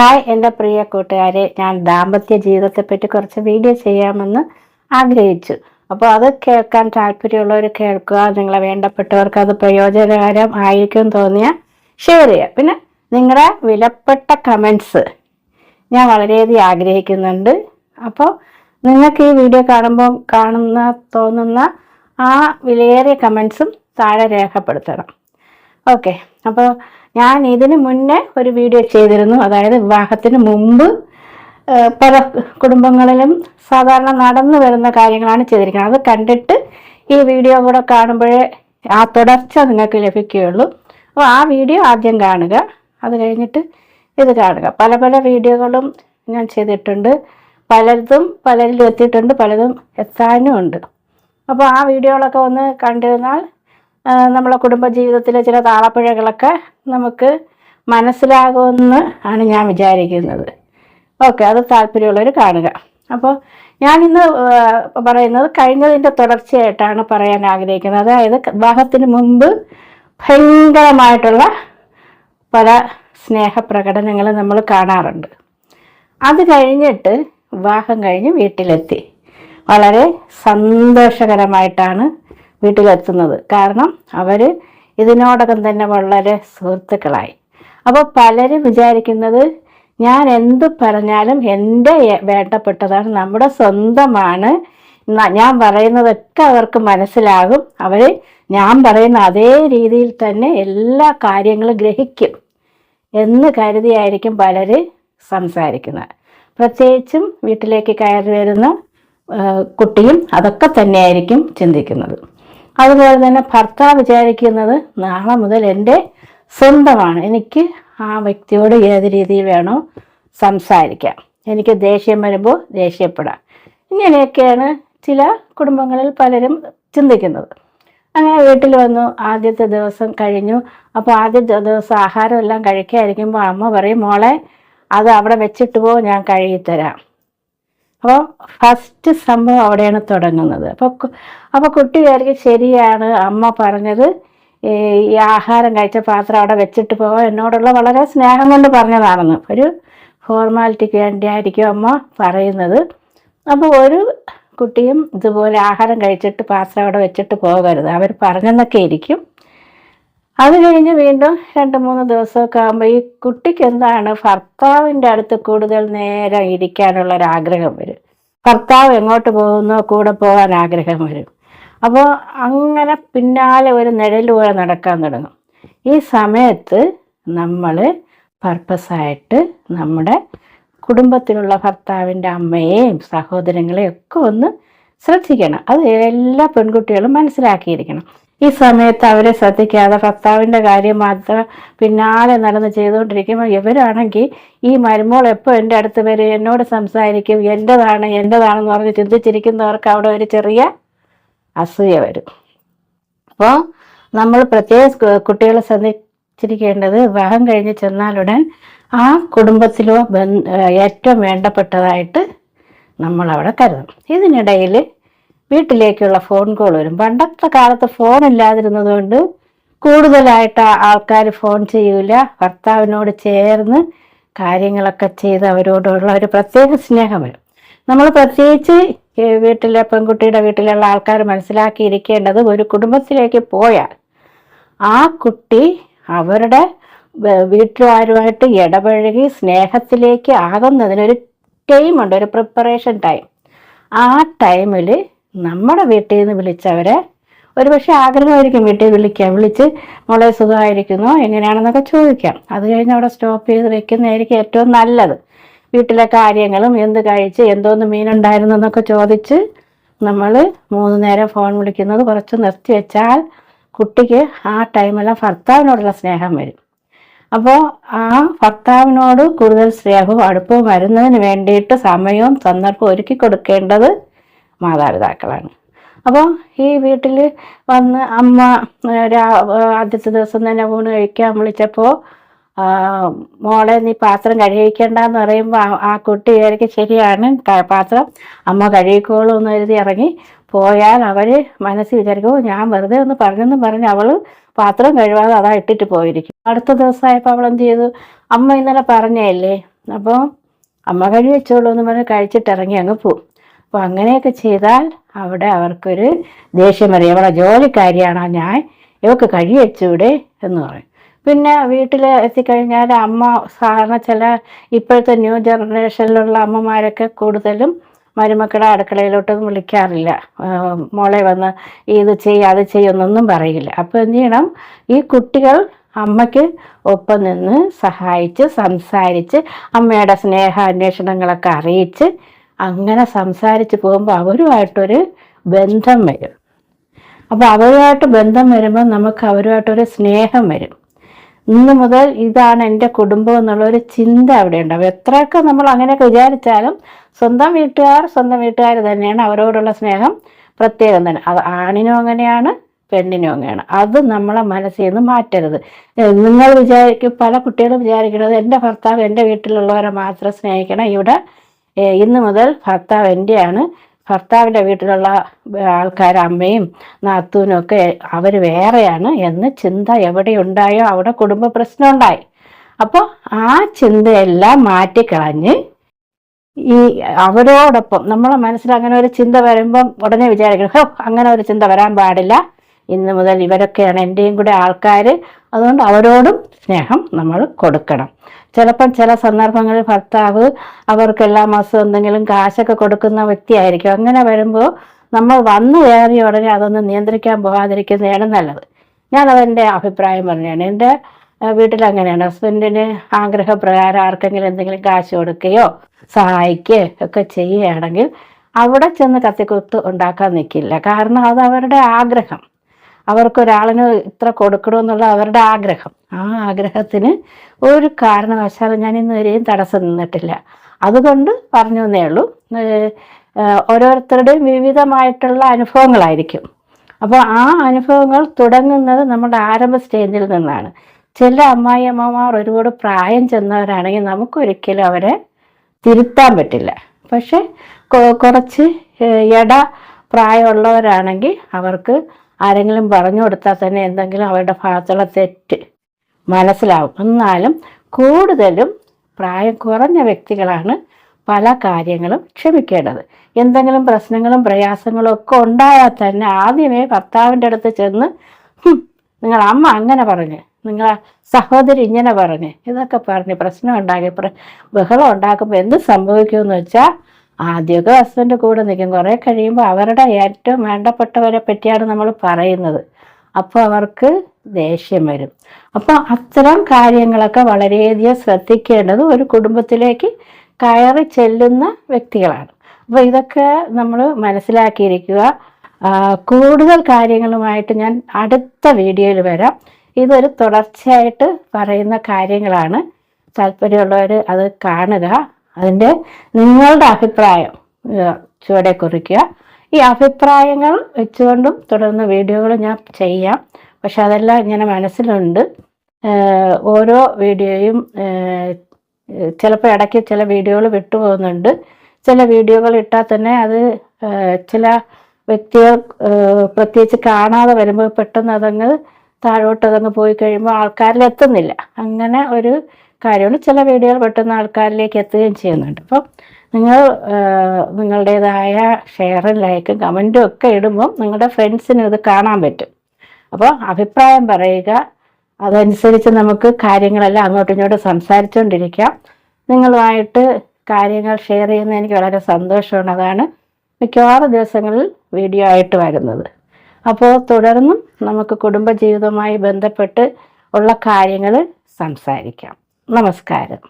Hi എന്റെ പ്രിയ കൂട്ടുകാരെ ഞാൻ ദാമ്പത്യ ജീവിതത്തെപ്പറ്റി കുറച്ച് വീഡിയോ ചെയ്യാമെന്ന് ആഗ്രഹിച്ചു. അപ്പോൾ അത് കേൾക്കാൻ താല്പര്യമുള്ളവർ കേൾക്കുക നിങ്ങളെ വേണ്ടപ്പെട്ടവർക്ക് അത് പ്രയോജനകരം ആയിരിക്കും തോന്നിയാൽ ഷെയർ ചെയ്യുക. പിന്നെ നിങ്ങളുടെ വിലപ്പെട്ട കമൻസ് ഞാൻ വളരെയധികം ആഗ്രഹിക്കുന്നുണ്ട്. അപ്പോൾ നിങ്ങൾക്ക് ഈ വീഡിയോ കാണുമ്പോൾ കാണുന്ന തോന്നുന്ന ആ വിലയേറിയ കമൻസും താഴെ രേഖപ്പെടുത്തണം. ഓക്കെ അപ്പോൾ ഞാൻ ഇതിനു മുന്നേ ഒരു വീഡിയോ ചെയ്തിരുന്നു. അതായത് വിവാഹത്തിന് മുമ്പ് പല കുടുംബങ്ങളിലും സാധാരണ നടന്നു വരുന്ന കാര്യങ്ങളാണ് ചെയ്തിരിക്കുന്നത്. അത് കണ്ടിട്ട് ഈ വീഡിയോ കൂടെ കാണുമ്പോഴേ ആ തുടർച്ച നിങ്ങൾക്ക് ലഭിക്കുകയുള്ളൂ. അപ്പോൾ ആ വീഡിയോ ആദ്യം കാണുക. അത് കഴിഞ്ഞിട്ട് ഇത് കാണുക. പല പല വീഡിയോകളും ഞാൻ ചെയ്തിട്ടുണ്ട്. പലതും പലരിലും എത്തിയിട്ടുണ്ട്. പലതും എത്താനും ഉണ്ട്. അപ്പോൾ ആ വീഡിയോകളൊക്കെ ഒന്ന് കണ്ടിരുന്നാൽ നമ്മളെ കുടുംബജീവിതത്തിലെ ചില താളപ്പിഴകളൊക്കെ നമുക്ക് മനസ്സിലാകുമെന്ന് ആണ് ഞാൻ വിചാരിക്കുന്നത്. ഓക്കെ അത് താല്പര്യമുള്ളവർ കാണുക. അപ്പോൾ ഞാൻ ഇന്ന് പറയുന്നത് കഴിഞ്ഞതിന്റെ തുടർച്ചയായിട്ടാണ് പറയാൻ ആഗ്രഹിക്കുന്നത്. അതായത് വിവാഹത്തിന് മുമ്പ് ഭയങ്കരമായിട്ടുള്ള പല സ്നേഹപ്രകടനങ്ങൾ നമ്മൾ കാണാറുണ്ട്. അത് കഴിഞ്ഞിട്ട് വിവാഹം കഴിഞ്ഞ് വീട്ടിലെത്തി. വളരെ സന്തോഷകരമായിട്ടാണ് വീട്ടിലെത്തുന്നത്. കാരണം അവർ ഇതിനോടകം തന്നെ വളരെ സുഹൃത്തുക്കളായി. അപ്പോൾ പലരും വിചാരിക്കുന്നത് ഞാൻ എന്ത് പറഞ്ഞാലും എന്റെ വേണ്ടപ്പെട്ടതാണ് നമ്മുടെ സ്വന്തമാണ്. ഞാൻ പറയുന്നതൊക്കെ അവർക്ക് മനസ്സിലാകും. അവർ ഞാൻ പറയുന്ന അതേ രീതിയിൽ തന്നെ എല്ലാ കാര്യങ്ങളും ഗ്രഹിക്കും എന്ന് കരുതിയായിരിക്കും പലർ സംസാരിക്കുന്നത്. പ്രത്യേകിച്ചും വീട്ടിലേക്ക് കയറി വരുന്ന കുട്ടിയും അതൊക്കെ തന്നെയായിരിക്കും ചിന്തിക്കുന്നത്. അതുപോലെ തന്നെ ഭർത്താവ് വിചാരിക്കുന്നത് നാളെ മുതൽ എന്റെ സ്വന്തമാണ്. എനിക്ക് ആ വ്യക്തിയോട് ഏത് രീതിയിൽ വേണോ സംസാരിക്കാം. എനിക്ക് ദേഷ്യം വരുമ്പോൾ ദേഷ്യപ്പെടാം. ഇങ്ങനെയൊക്കെയാണ് ചില കുടുംബങ്ങളിൽ പലരും ചിന്തിക്കുന്നത്. അങ്ങനെ വീട്ടിൽ വന്നു ആദ്യത്തെ ദിവസം കഴിഞ്ഞു. അപ്പോൾ ആദ്യത്തെ ദിവസം ആഹാരമെല്ലാം കഴിക്കാതിരിക്കുമ്പോൾ അമ്മ പറയും മോളെ അത് അവിടെ വെച്ചിട്ട് പോ ഞാൻ കഴുകിത്തരാം. അപ്പോൾ ഫസ്റ്റ് സംഭവം അവിടെയാണ് തുടങ്ങുന്നത്. അപ്പോൾ അപ്പോൾ കുട്ടി വിചാരിക്കും ശരിയാണ് അമ്മ പറഞ്ഞത് ഈ ആഹാരം കഴിച്ച പാത്രം അവിടെ വെച്ചിട്ട് പോകാൻ എന്നോടുള്ള വളരെ സ്നേഹം കൊണ്ട് പറഞ്ഞതാണെന്ന്. ഒരു ഫോർമാലിറ്റിക്ക് വേണ്ടിയായിരിക്കും അമ്മ പറയുന്നത്. അപ്പോൾ ഒരു കുട്ടിയും ഇതുപോലെ ആഹാരം കഴിച്ചിട്ട് പാത്രം അവിടെ വെച്ചിട്ട് പോകരുത്. അവർ പറഞ്ഞെന്നൊക്കെ ഇരിക്കും. അത് കഴിഞ്ഞ് വീണ്ടും രണ്ട് മൂന്ന് ദിവസമൊക്കെ ആകുമ്പോൾ ഈ കുട്ടിക്ക് എന്താണ് ഭർത്താവിന്റെ അടുത്ത് കൂടുതൽ നേരം ഇരിക്കാനുള്ള ഒരു ആഗ്രഹം വരും. ഭർത്താവ് എങ്ങോട്ട് പോകുന്നു കൂടെ പോകാൻ ആഗ്രഹം വരും. അപ്പോൾ അങ്ങനെ പിന്നാലെ ഒരു നിഴൽ പോലെ നടക്കാൻ തുടങ്ങും. ഈ സമയത്ത് നമ്മൾ പർപ്പസായിട്ട് നമ്മുടെ കുടുംബത്തിലുള്ള ഭർത്താവിന്റെ അമ്മയെയും സഹോദരങ്ങളെയും ഒക്കെ ഒന്ന് ശ്രദ്ധിക്കണം. അത് എല്ലാ പെൺകുട്ടികളും മനസ്സിലാക്കിയിരിക്കണം. ഈ സമയത്ത് അവരെ ശ്രദ്ധിക്കാതെ ഭർത്താവിന്റെ കാര്യം മാത്രം പിന്നാലെ നടന്ന് ചെയ്തുകൊണ്ടിരിക്കുമ്പോൾ ഇവരാണെങ്കിൽ ഈ മരുമോൾ എപ്പോൾ എന്റെ അടുത്ത് വരും എന്നോട് സംസാരിക്കും എന്റെതാണ് എന്റെതാണെന്ന് പറഞ്ഞ് ചിന്തിച്ചിരിക്കുന്നവർക്ക് അവിടെ ഒരു ചെറിയ അസൂയ വരും. അപ്പോൾ നമ്മൾ പ്രത്യേക കുട്ടികളെ ശ്രദ്ധിച്ചിരിക്കേണ്ടത് വിവാഹം കഴിഞ്ഞ് ചെന്നാലുടൻ ആ കുടുംബത്തിലോ ഏറ്റവും വേണ്ടപ്പെട്ടതായിട്ട് നമ്മൾ അവിടെ കരുതണം ഇതിനിടയിൽ വീട്ടിലേക്കുള്ള ഫോൺ കോൾ വരും. പണ്ടത്തെ കാലത്ത് ഫോൺ ഇല്ലാതിരുന്നതുകൊണ്ട് കൂടുതലായിട്ട് ആൾക്കാർ ഫോൺ ചെയ്യൂല. ഭർത്താവിനോട് ചേർന്ന് കാര്യങ്ങളൊക്കെ ചെയ്ത് അവരോടുള്ള ഒരു പ്രത്യേക സ്നേഹം വരും. നമ്മൾ പ്രത്യേകിച്ച് വീട്ടിലെ പെൺകുട്ടിയുടെ വീട്ടിലുള്ള ആൾക്കാർ മനസ്സിലാക്കിയിരിക്കേണ്ടത് ഒരു കുടുംബത്തിലേക്ക് പോയാൽ ആ കുട്ടി അവരുടെ വീട്ടുകാരുമായിട്ട് ഇടപഴകി സ്നേഹത്തിലേക്ക് ആകുന്നതിനൊരു ടൈമുണ്ട് ഒരു പ്രിപ്പറേഷൻ ടൈം ആ ടൈമിൽ നമ്മുടെ വീട്ടിൽ നിന്ന് വിളിച്ചവരെ ഒരുപക്ഷെ ആഗ്രഹമായിരിക്കും വീട്ടിൽ വിളിക്കാം വിളിച്ച് മോളെ സുഖമായിരിക്കുന്നു? എങ്ങനെയാണെന്നൊക്കെ ചോദിക്കാം. അത് കഴിഞ്ഞ് അവിടെ സ്റ്റോപ്പ് ചെയ്ത് വെക്കുന്നതായിരിക്കും ഏറ്റവും നല്ലത്. വീട്ടിലെ കാര്യങ്ങളും എന്ത് കഴിച്ച് എന്തോന്ന് മീനുണ്ടായിരുന്നു എന്നൊക്കെ ചോദിച്ച് നമ്മൾ മൂന്ന് നേരം ഫോൺ വിളിക്കുന്നത് കുറച്ച് നിർത്തി വെച്ചാൽ കുട്ടിക്ക് ആ ടൈമെല്ലാം ഭർത്താവിനോടുള്ള സ്നേഹം വരും. അപ്പോൾ ആ ഭർത്താവിനോട് കൂടുതൽ സ്നേഹവും അടുപ്പവും വരുന്നതിന് വേണ്ടിയിട്ട് സമയവും സന്ദർഭവും ഒരുക്കി കൊടുക്കേണ്ടത് മാതാപിതാക്കളാണ്. അപ്പോൾ ഈ വീട്ടിൽ വന്ന് അമ്മ ആദ്യത്തെ ദിവസം തന്നെ ഊണ് കഴിക്കാൻ വിളിച്ചപ്പോൾ മോളെ നീ പാത്രം കഴുകിക്കണ്ടെന്ന് പറയുമ്പോൾ ആ- കുട്ടി വിചാരിക്കും ശരിയാണ് പാത്രം അമ്മ കഴുകിക്കോളൂ എന്ന് കരുതി ഇറങ്ങി പോയാൽ അവർ മനസ്സിൽ വിചാരിക്കും "ഓ, ഞാൻ വെറുതെ ഒന്ന് പറഞ്ഞെന്ന് പറഞ്ഞ് അവൾ പാത്രം കഴുകാതെ അതാ ഇട്ടിട്ട് പോയിരിക്കും. അടുത്ത ദിവസമായപ്പോൾ അവൾ എന്ത് ചെയ്തു? അമ്മ ഇന്നലെ പറഞ്ഞല്ലേ അപ്പോൾ അമ്മ കഴി വെച്ചോളൂ എന്ന് പറഞ്ഞ് കഴിച്ചിട്ട് ഇറങ്ങി അങ്ങ് പോവും. അപ്പോൾ അങ്ങനെയൊക്കെ ചെയ്താൽ അവിടെ അവർക്കൊരു ദേഷ്യം വരും. അവളെ ജോലിക്കാരിയാണോ ഞാൻ? ഇവക്ക് കഴി വെച്ചൂടെ എന്ന് പറയും. പിന്നെ വീട്ടിൽ എത്തിക്കഴിഞ്ഞാൽ അമ്മ സാധാരണ ചില ഇപ്പോഴത്തെ ന്യൂ ജനറേഷനിലുള്ള അമ്മമാരൊക്കെ കൂടുതലും മരുമക്കളെ അടുക്കളയിലോട്ടൊന്നും വിളിക്കാറില്ല. മോളെ വന്ന് ഇത് ചെയ്യ അത് ചെയ്യുന്നൊന്നും പറയില്ല. അപ്പോൾ എന്ത് ചെയ്യണം? ഈ കുട്ടികൾ അമ്മയ്ക്ക് ഒപ്പം നിന്ന് സഹായിച്ച് സംസാരിച്ച് അമ്മയുടെ സ്നേഹ അന്വേഷണങ്ങളൊക്കെ അറിയിച്ച് അങ്ങനെ സംസാരിച്ച് പോകുമ്പോൾ അവരുമായിട്ടൊരു ബന്ധം വരും. അപ്പോൾ അവരുമായിട്ട് ബന്ധം വരുമ്പോൾ നമുക്ക് അവരുമായിട്ടൊരു സ്നേഹം വരും. ഇന്ന് മുതൽ ഇതാണ് എന്റെ കുടുംബം എന്നുള്ളൊരു ചിന്ത അവിടെ ഉണ്ടാവും. എത്രയൊക്കെ നമ്മൾ അങ്ങനെയൊക്കെ വിചാരിച്ചാലും സ്വന്തം വീട്ടുകാർ സ്വന്തം വീട്ടുകാർ തന്നെയാണ് അവരോടുള്ള സ്നേഹം പ്രത്യേകം തന്നെ. അത് ആണിനും അങ്ങനെയാണ് പെണ്ണിനും അങ്ങനെയാണ്. അത് നമ്മളെ മനസ്സിൽ നിന്ന് മാറ്റരുത്. നിങ്ങൾ വിചാരിക്കും പല കുട്ടികളും വിചാരിക്കുന്നത് എന്റെ ഭർത്താവ് എന്റെ വീട്ടിലുള്ളവരെ മാത്രം സ്നേഹിക്കണം. ഇവിടെ ഇന്ന് മുതൽ ഭർത്താവ് എന്റെയാണ് ഭർത്താവിന്റെ വീട്ടിലുള്ള ആൾക്കാർ അമ്മയും നാത്തൂനും ഒക്കെ അവർ വേറെയാണ് എന്ന് ചിന്ത എവിടെ ഉണ്ടായോ അവിടെ കുടുംബ പ്രശ്നം ഉണ്ടായി അപ്പോൾ ആ ചിന്തയെല്ലാം മാറ്റിക്കളഞ്ഞ് ഈ അവരോടൊപ്പം നമ്മളെ മനസ്സിൽ അങ്ങനെ ഒരു ചിന്ത വരുമ്പം ഉടനെ വിചാരിക്കണം ഹോ അങ്ങനെ ഒരു ചിന്ത വരാൻ പാടില്ല. ഇന്ന് മുതൽ ഇവരൊക്കെയാണ് എന്റെയും കൂടെ ആൾക്കാർ അതുകൊണ്ട് അവരോടും സ്നേഹം നമ്മൾ കൊടുക്കണം. ചിലപ്പം ചില സന്ദർഭങ്ങളിൽ ഭർത്താവ് അവർക്ക് എല്ലാ മാസവും എന്തെങ്കിലും കാശൊക്കെ കൊടുക്കുന്ന വ്യക്തിയായിരിക്കും. അങ്ങനെ വരുമ്പോൾ നമ്മൾ വന്നു കയറിയ ഉടനെ അതൊന്ന് നിയന്ത്രിക്കാൻ പോകാതിരിക്കുന്നതാണ് നല്ലത്. ഞാനതെന്റെ അഭിപ്രായം പറഞ്ഞാണ്. എന്റെ വീട്ടിൽ അങ്ങനെയാണ്. ഹസ്ബൻഡിന് ആഗ്രഹപ്രകാരം ആർക്കെങ്കിലും എന്തെങ്കിലും കാശ് കൊടുക്കുകയോ സഹായിക്കുകയോ ഒക്കെ ചെയ്യുകയാണെങ്കിൽ അവിടെ ചെന്ന് കത്തിക്കുത്ത് ഉണ്ടാക്കാൻ നിൽക്കില്ല. കാരണം അത് അവരുടെ ആഗ്രഹം. അവർക്കൊരാളിന് ഇത്ര കൊടുക്കണമെന്നുള്ള അവരുടെ ആഗ്രഹം. ആ ആഗ്രഹത്തിന് ഒരു കാരണവശാലും ഞാൻ ഇന്ന് വരെയും തടസ്സം നിന്നിട്ടില്ല. അതുകൊണ്ട് പറഞ്ഞു എന്നേ ഉള്ളൂ. ഓരോരുത്തരുടെയും വിവിധമായിട്ടുള്ള അനുഭവങ്ങളായിരിക്കും. അപ്പോൾ ആ അനുഭവങ്ങൾ തുടങ്ങുന്നത് നമ്മുടെ ആരംഭ സ്റ്റേജിൽ നിന്നാണ്. ചില അമ്മായി അമ്മമാർ ഒരുപാട് പ്രായം ചെന്നവരാണെങ്കിൽ നമുക്കൊരിക്കലും അവരെ തിരുത്താൻ പറ്റില്ല. പക്ഷെ കുറച്ച് ഇട പ്രായമുള്ളവരാണെങ്കിൽ അവർക്ക് ആരെങ്കിലും പറഞ്ഞു കൊടുത്താൽ തന്നെ എന്തെങ്കിലും അവരുടെ ഭാഗത്തുള്ള തെറ്റ് മനസ്സിലാവും. എന്നാലും കൂടുതലും പ്രായം കുറഞ്ഞ വ്യക്തികളാണ് പല കാര്യങ്ങളും ക്ഷമിക്കേണ്ടത്. എന്തെങ്കിലും പ്രശ്നങ്ങളും പ്രയാസങ്ങളും ഒക്കെ ഉണ്ടായാൽ തന്നെ ആദ്യമേ ഭർത്താവിന്റെ അടുത്ത് ചെന്ന് "ഹും, നിങ്ങൾ അമ്മ അങ്ങനെ പറഞ്ഞ് നിങ്ങളെ സഹോദരി ഇങ്ങനെ പറഞ്ഞ് ഇതൊക്കെ പറഞ്ഞ് പ്രശ്നം ഉണ്ടാക്കി ബഹളം ഉണ്ടാക്കുമ്പോൾ എന്ത് സംഭവിക്കുമെന്ന് വെച്ചാൽ ആദ്യമൊക്കെ ഹസ്ബൻഡ് കൂടെ നിൽക്കും. കുറേ കഴിയുമ്പോൾ അവരുടെ ഏറ്റവും വേണ്ടപ്പെട്ടവരെ പറ്റിയാണ് നമ്മൾ പറയുന്നത്. അപ്പോൾ അവർക്ക് ദേഷ്യം വരും. അപ്പോൾ അത്തരം കാര്യങ്ങളൊക്കെ വളരെയധികം ശ്രദ്ധിക്കേണ്ടത് ഒരു കുടുംബത്തിലേക്ക് കയറി ചെല്ലുന്ന വ്യക്തികളാണ്. അപ്പോൾ ഇതൊക്കെ നമ്മൾ മനസ്സിലാക്കിയിരിക്കുക. കൂടുതൽ കാര്യങ്ങളുമായിട്ട് ഞാൻ അടുത്ത വീഡിയോയിൽ വരാം. ഇതൊരു തുടർച്ചയായിട്ട് പറയുന്ന കാര്യങ്ങളാണ്. താല്പര്യമുള്ളവർ അത് കാണുക. അതിന്റെ നിങ്ങളുടെ അഭിപ്രായം ചുവടെ കുറിക്കുക. ഈ അഭിപ്രായങ്ങൾ വെച്ചുകൊണ്ടും തുടർന്ന് വീഡിയോകൾ ഞാൻ ചെയ്യാം. പക്ഷെ അതെല്ലാം ഇങ്ങനെ മനസ്സിലുണ്ട്. ഓരോ വീഡിയോയും ചിലപ്പോൾ ഇടയ്ക്ക് ചില വീഡിയോകൾ വിട്ടുപോകുന്നുണ്ട് ചില വീഡിയോകൾ ഇട്ടാൽ തന്നെ അത് ചില വ്യക്തികൾ പ്രത്യേകിച്ച് കാണാതെ വരുമ്പോൾ പെട്ടെന്ന് അതങ്ങ് താഴോട്ട് അതങ്ങ് പോയി കഴിയുമ്പോൾ ആൾക്കാരിൽ എത്തുന്നില്ല. അങ്ങനെ ഒരു കാര്യമാണ്. ചില വീഡിയോകൾ പെട്ടെന്ന് ആൾക്കാരിലേക്ക് എത്തുകയും ചെയ്യുന്നുണ്ട്. അപ്പം നിങ്ങൾ നിങ്ങളുടേതായ ഷെയറും ലൈക്കും കമന്റും ഒക്കെ ഇടുമ്പം നിങ്ങളുടെ ഫ്രണ്ട്സിന് ഇത് കാണാൻ പറ്റും. അപ്പോൾ അഭിപ്രായം പറയുക അതനുസരിച്ച് നമുക്ക് കാര്യങ്ങളെല്ലാം അങ്ങോട്ടും ഇങ്ങോട്ടും സംസാരിച്ചുകൊണ്ടിരിക്കാം നിങ്ങളുമായിട്ട് കാര്യങ്ങൾ ഷെയർ ചെയ്യുന്നത് എനിക്ക് വളരെ സന്തോഷമാണ്. അതാണ് മിക്കവാറും ദിവസങ്ങളിൽ വീഡിയോ ആയിട്ട് വരുന്നത്. അപ്പോൾ തുടർന്നും നമുക്ക് കുടുംബജീവിതവുമായി ബന്ധപ്പെട്ട് ഉള്ള കാര്യങ്ങൾ സംസാരിക്കാം. നമസ്കാരം.